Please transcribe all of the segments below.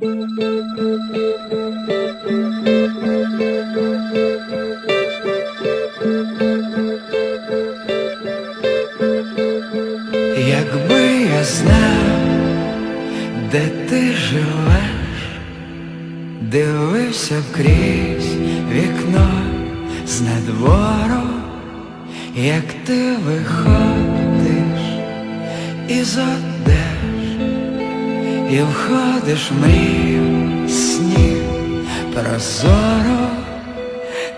Якби я знав, де ти живеш, дивився б крізь вікно з надвору, як ти виходиш із одеж і входиш в мрію снів прозоро,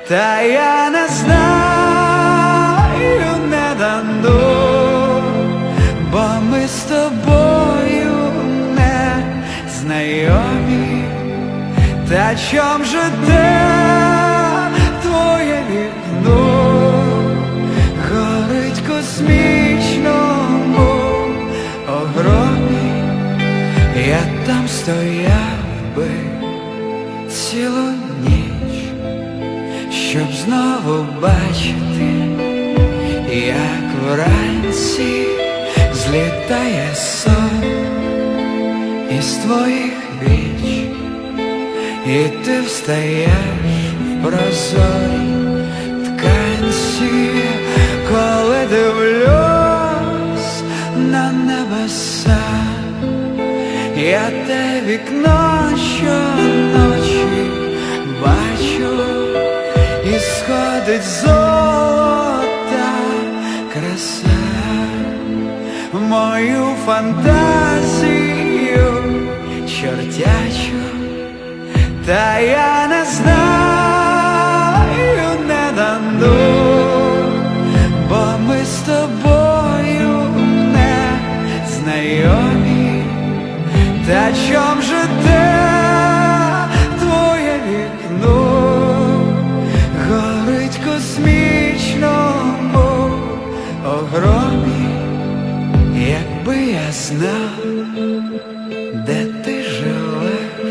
та я не знаю, не дану, бо ми з тобою не знайомі, та чом же те твоє вікно? Горить космічному я там стояв би цілу ніч, щоб знову бачити, як вранці злітає сон із твоїх віч, і ти встаєш в прозорій тканці, Я те вікно щоночі бачу, і сходить золота краса, в мою фантазію чортячу, та я не знаю, не дану, бо ми з тобою Та чом же те твоє вікно горить космічному огромі, якби я знав, де ти живеш,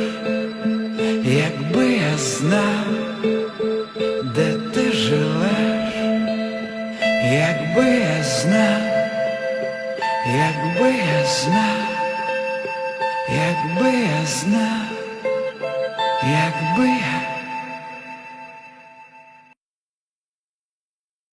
якби я знав, де ти живеш, якби я знав, якби я знав. Якби я знав, якби я